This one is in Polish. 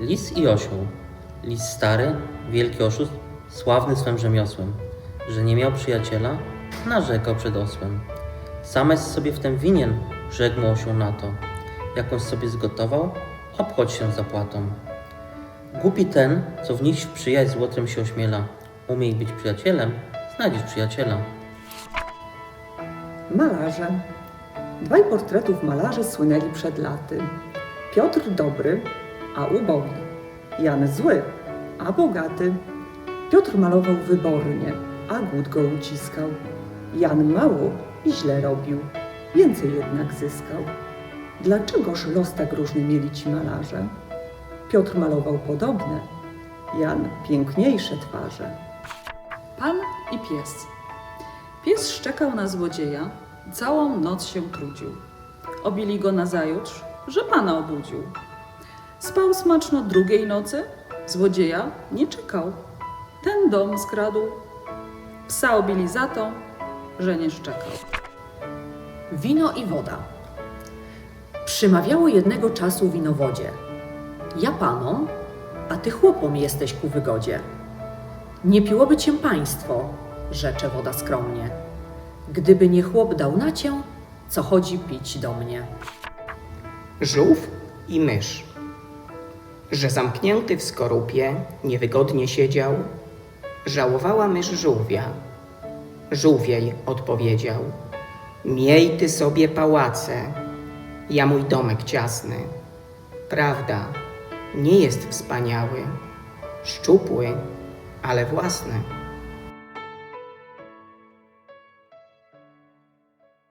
Lis i osioł. Lis stary, wielki oszust, sławny swym rzemiosłem, że nie miał przyjaciela, narzekał przed osłem. Sameś sobie w tym winien, rzekł mu osioł na to. Jakąś sobie zgotował, obchodź się zapłatą. Głupi ten, co w nich przyjaźń z łotrem się ośmiela. Umiej być przyjacielem, znajdziesz przyjaciela. Malarze. Dwaj portretów malarzy słynęli przed laty. Piotr dobry, a ubogi. Jan zły, a bogaty. Piotr malował wybornie, a głód go uciskał. Jan mało i źle robił, więcej jednak zyskał. Dlaczegoż los tak różny mieli ci malarze? Piotr malował podobne, Jan piękniejsze twarze. Pan i pies. Pies szczekał na złodzieja, całą noc się trudził. Obili go nazajutrz, że pana obudził. Spał smaczno drugiej nocy, złodzieja nie czekał. Ten dom skradł. Psa obili za to, że nie szczekał. Wino i woda. Przymawiało jednego czasu winowodzie. Ja panom, a ty chłopom jesteś ku wygodzie. Nie piłoby cię państwo, rzecze woda skromnie. Gdyby nie chłop dał na cię, co chodzi pić do mnie. żółw i mysz. Że zamknięty w skorupie niewygodnie siedział, żałowała mysz żółwia. Żółwiej odpowiedział: Miej ty sobie pałace, ja mój domek ciasny. Prawda, nie jest wspaniały, szczupły, ale własny.